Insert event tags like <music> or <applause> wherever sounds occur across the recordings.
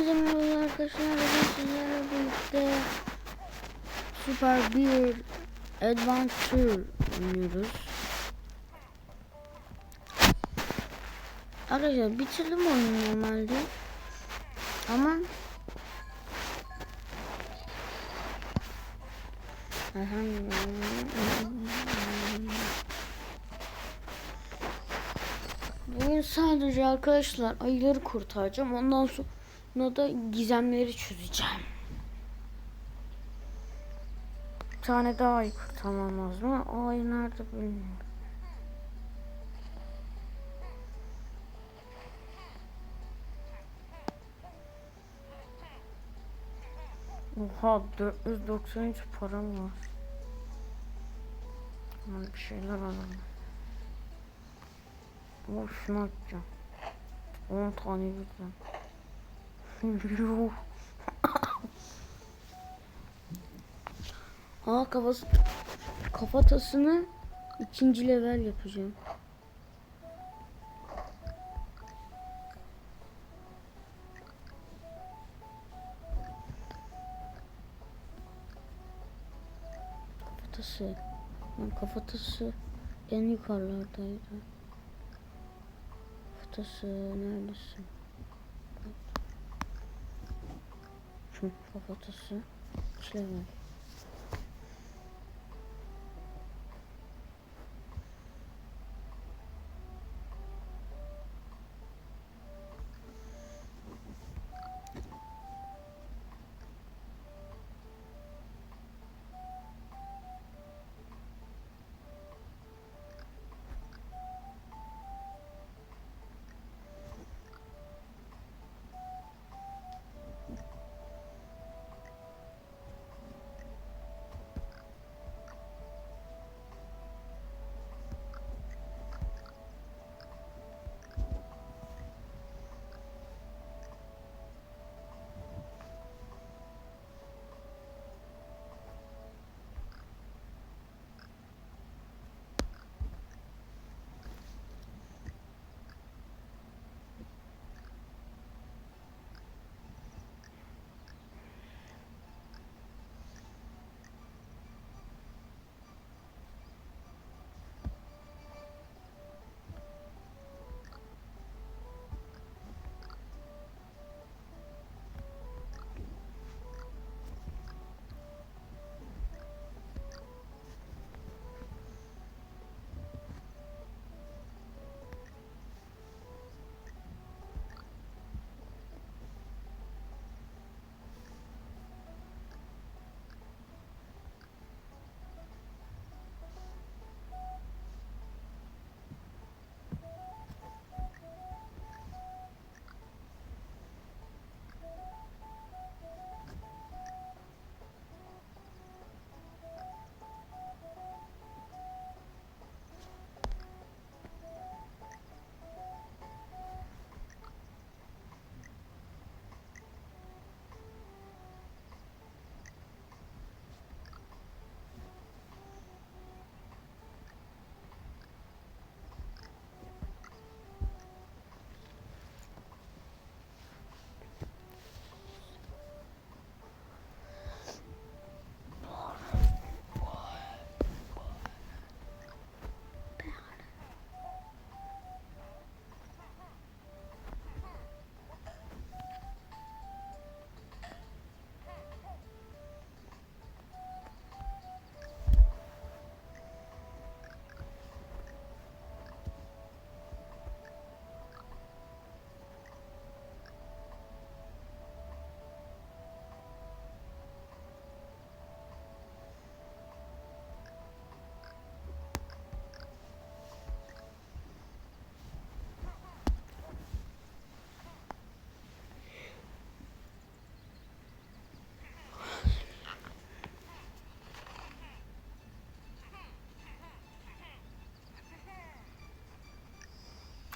Merhaba arkadaşlar bugün sizlerle birlikte Super Beer Adventure oynuyoruz. Arkadaşlar bitirdim oyunu normalde. Ama Bugün sadece arkadaşlar ayıları kurtaracağım. Ondan sonra da gizemleri çözeceğim. Bir tane daha ayı kurtarmam lazım ama o ayı nerede bilmiyorum. Oha 493 param var. Hemen bir şeyler alalım. Oh şunu atacağım. 10 tane birden. Aa kafası kafatasını ikinci level yapacağım. Kafatası. Lan kafatası en yukarılardaydı. Kafatası neredesin? Şu kafatası.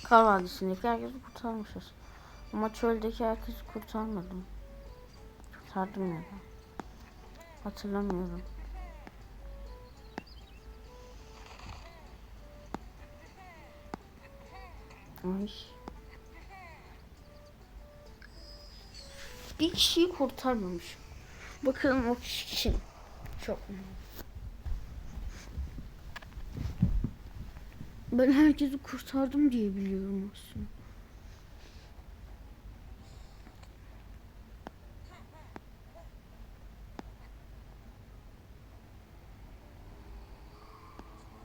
Kar Vadisi'ndeki herkesi kurtarmışız. Ama çöldeki herkesi kurtarmadım. Kurtardım ya da. Hatırlamıyorum. Ay. Bir kişiyi kurtarmamışım. Bakalım o kişi kim? Çok mu? Ben herkesi kurtardım diye biliyorum aslında.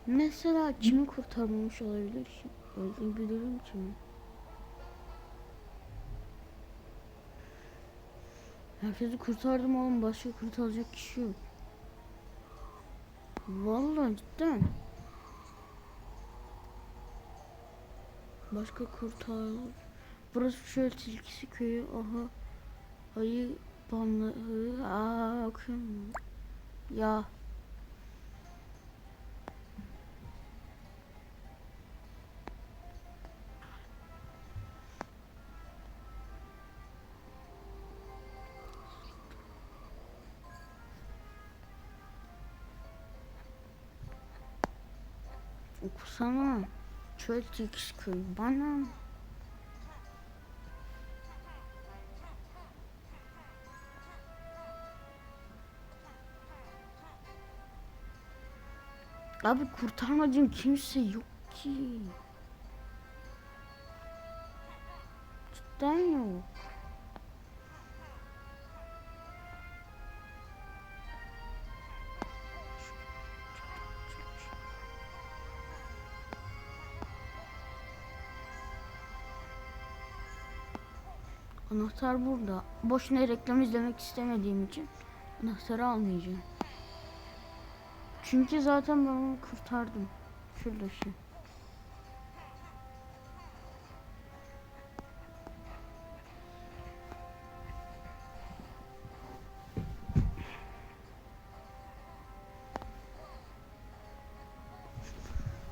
Mesela kimi kurtarmamış olabilir ki? Öldürebilirim kimi? Herkesi kurtardım oğlum başka kurtaracak kişi yok. Vallahi cidden. Başka kurtar. Burası şöyle tilkisi köyü. Aha. Ayı banları. Aa okuyorum. Ya. Okusana. Çöl tilkisi köyü. Bana. Abi kurtarmadığım kimse yok ki. Cidden yok. Anahtar burada. Boşuna reklam izlemek istemediğim için anahtarı almayacağım. Çünkü zaten ben onu kurtardım. Şurada şu.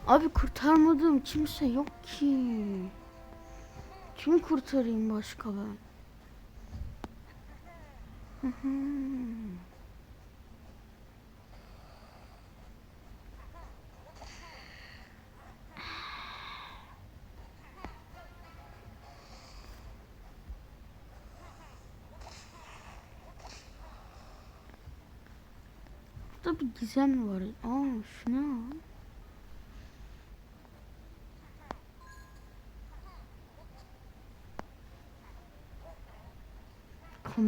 Abi kurtarmadığım kimse yok ki. Kimi kurtarayım başka ben? Burada bir gizem var. Aa şu ne?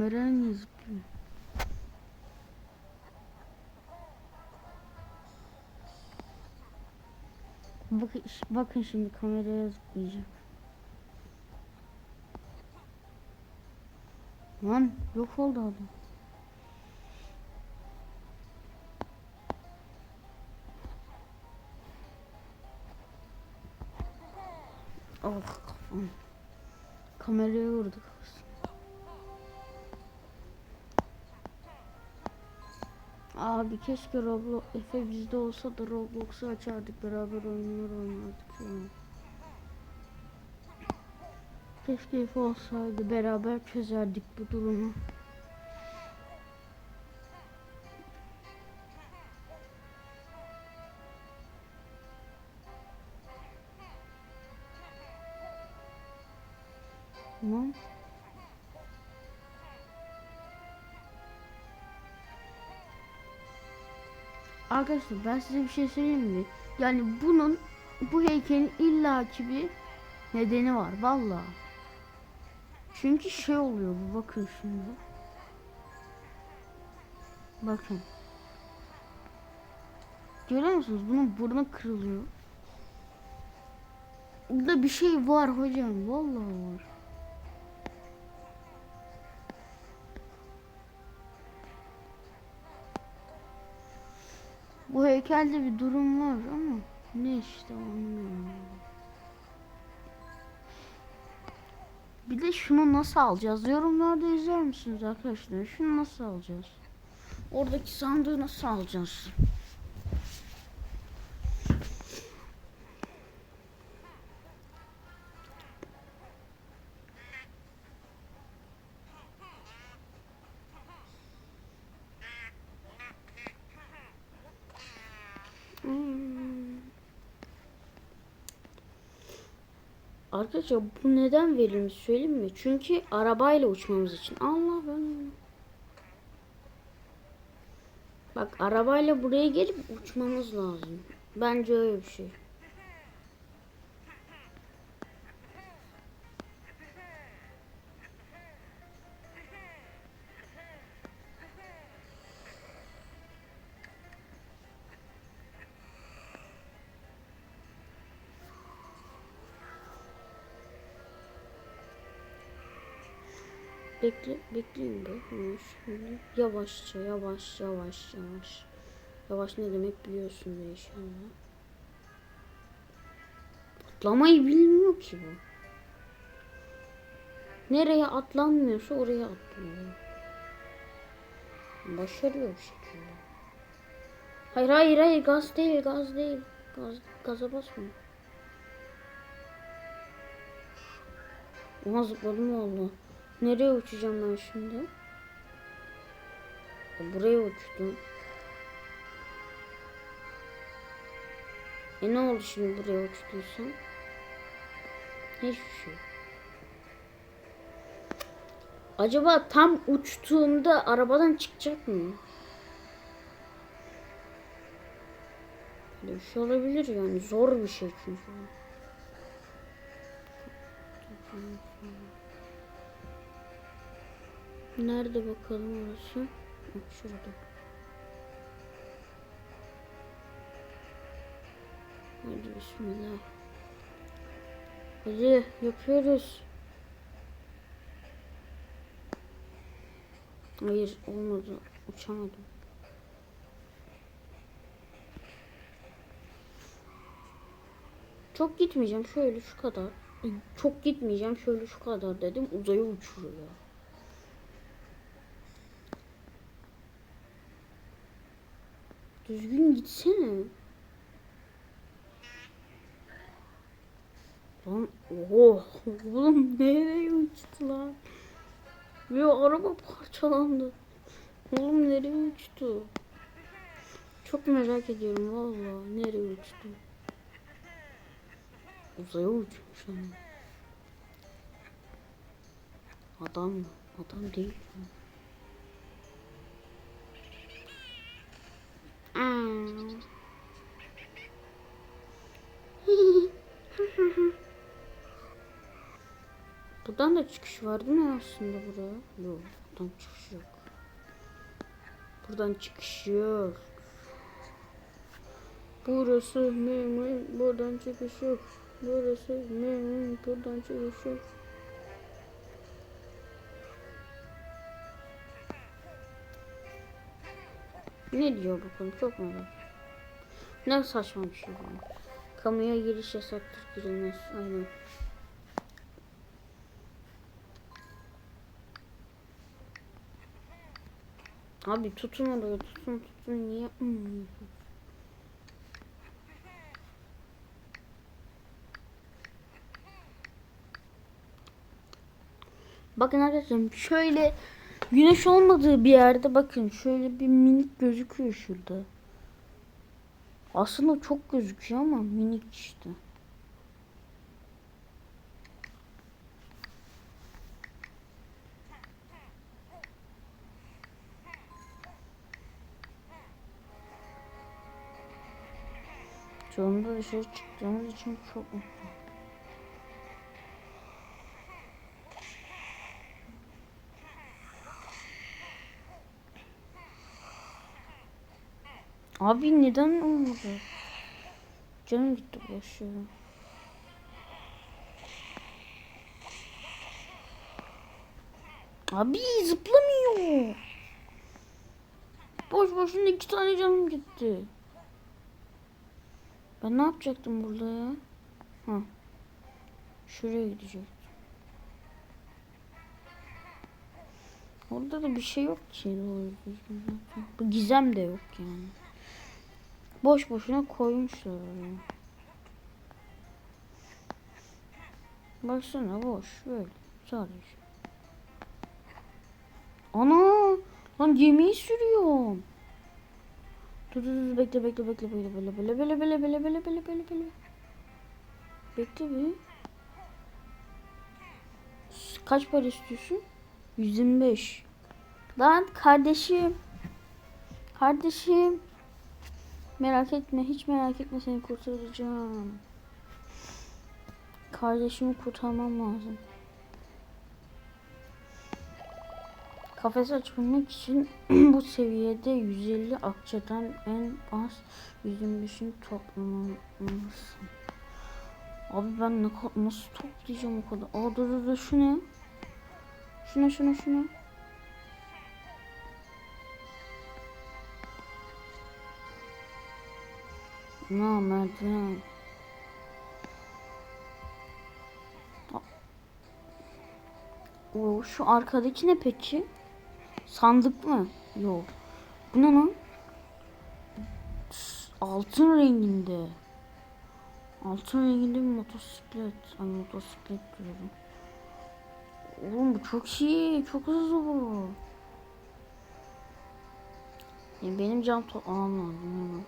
ya? Bakın, bakın şimdi kameraya zıplayacak. Lan yok oldu adam. Oh kafam. Kameraya vurdu Abi keşke Roblox Efe bizde olsa da Roblox'u açardık beraber oyunlar oynardık ya. Keşke Efe olsaydı beraber çözerdik bu durumu. Arkadaşlar ben size bir şey söyleyeyim mi? Yani bunun bu heykelin illaki bir nedeni var valla. Çünkü şey oluyor bu bakın şimdi. Bakın. Görüyor musunuz? Bunun burnu kırılıyor. Burada bir şey var hocam. Vallahi var. Bu heykelde bir durum var ama ne işte anlamıyorum. Bir de şunu nasıl alacağız? Yorumlarda yazar mısınız arkadaşlar? Şunu nasıl alacağız? Oradaki sandığı nasıl alacağız? Arkadaşlar bu neden verilmiş söyleyeyim mi? Çünkü arabayla uçmamız için. Allah ben. Bak arabayla buraya gelip uçmamız lazım. Bence öyle bir şey. Şöyle Yavaşça, yavaş, yavaş, yavaş. Yavaş ne demek biliyorsun be inşallah. Atlamayı bilmiyor ki bu. Nereye atlanmıyorsa oraya atlıyor. Başarıyor bir şekilde. Hayır hayır hayır gaz değil gaz değil. Gaz, gaza basma. Oha zıpladım valla. Nereye uçacağım ben şimdi? Buraya uçtum. E ne oldu şimdi buraya uçtuysam? Hiçbir şey. Acaba tam uçtuğumda arabadan çıkacak mı? Bir şey olabilir yani. Zor bir şey çünkü. Nerede bakalım orası? Şurada. Hadi bismillah. Hadi yapıyoruz. Hayır olmadı. Uçamadım. Çok gitmeyeceğim. Şöyle şu kadar. Çok gitmeyeceğim. Şöyle şu kadar dedim. Uzaya uçuruyor. Düzgün gitsene. Lan oh oğlum nereye uçtu lan? Ve araba parçalandı. Oğlum nereye uçtu? Çok merak ediyorum valla nereye uçtu? Uzaya uçmuş ama. Adam? Adam değil mi? Aa. Buradan da çıkış var değil mi aslında buraya? Yok, buradan çıkış yok. Buradan çıkış yok. Burası mümin, buradan çıkış yok. Burası mümin, buradan çıkış yok. Ne diyor bakalım çok merak. Ne saçma bir şey bu. Kamuya giriş yasaktır girilmez. Aynen. Abi tutun oraya tutun tutun niye yapmıyorsun? Bakın arkadaşlar şöyle güneş olmadığı bir yerde bakın şöyle bir minik gözüküyor şurada. Aslında çok gözüküyor ama minik işte. Sonunda dışarı çıktığımız için çok mutluyum. Abi neden olmadı? Canım gitti yere. Abi zıplamıyor. Boş boşuna iki tane canım gitti. Ben ne yapacaktım burada ya? Ha. Şuraya gidecektim. Orada da bir şey yok ki. Bu gizem de yok yani. Boş boşuna koymuşlar oraya. Baksana boş böyle sadece. Ana lan gemiyi sürüyorum. Dur dur dur bekle bekle bekle bekle bekle bekle bekle bekle bekle bekle bekle bekle bekle Bekle bir. Kaç para istiyorsun? 125. Lan kardeşim. Kardeşim. Merak etme, hiç merak etme seni kurtaracağım. Kardeşimi kurtarmam lazım. Kafes açabilmek için <clears throat> bu seviyede 150 akçadan en az 125'ini toplamalısın. Abi ben ne nasıl toplayacağım o kadar? Aa dur dur dur şu ne? Şuna şuna şuna. Ne merdiven. O şu arkadaki ne peki? Sandık mı? Yok. Bu ne lan? Altın renginde. Altın renginde bir motosiklet. Ay motosiklet diyorum. Oğlum bu çok iyi. Çok hızlı bu. Ya benim cam toplamam lazım.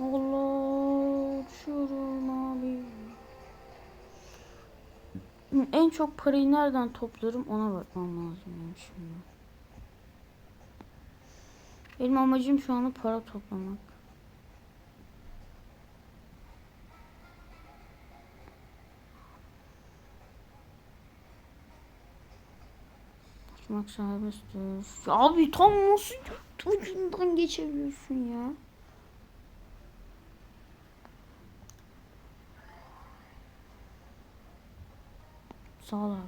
Allah uçuyorum abi. En çok parayı nereden toplarım ona bakmam lazım benim şimdi. Benim amacım şu anda para toplamak. Açmak serbesttir. Abi tam nasıl ucundan geçebiliyorsun ya? Sağ ol abi.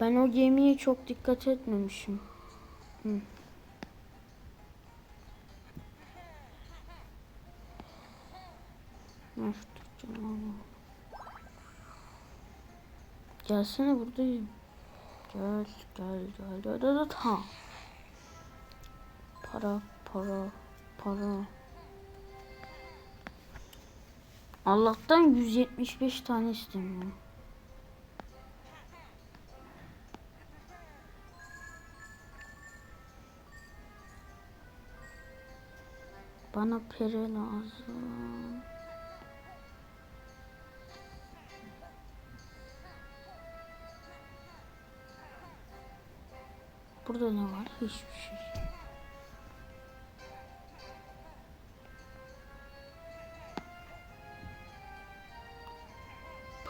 Ben o gemiye çok dikkat etmemişim. Hı. Öf, tutacağım ama. Gelsene buradayım. Gel, gel, gel, gel, gel. Ha. Para, para, para. Allah'tan 175 tane istemiyorum. Bana pere lazım. Burada ne var? Hiçbir şey.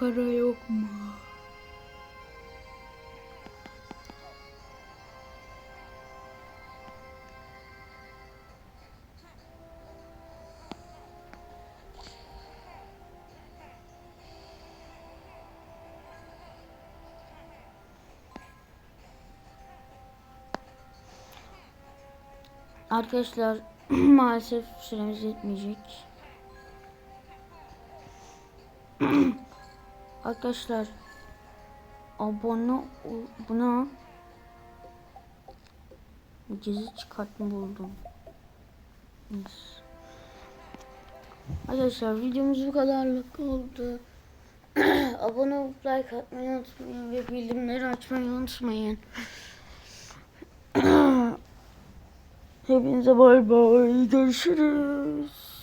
Para yok mu? Arkadaşlar <clears throat> maalesef süremiz yetmeyecek. <clears throat> Arkadaşlar abone buna gezi çıkartma buldum. Arkadaşlar videomuz bu kadarlık oldu. <clears throat> abone olup like atmayı unutmayın ve bildirimleri açmayı unutmayın. <clears throat> Hepinize bay bay görüşürüz.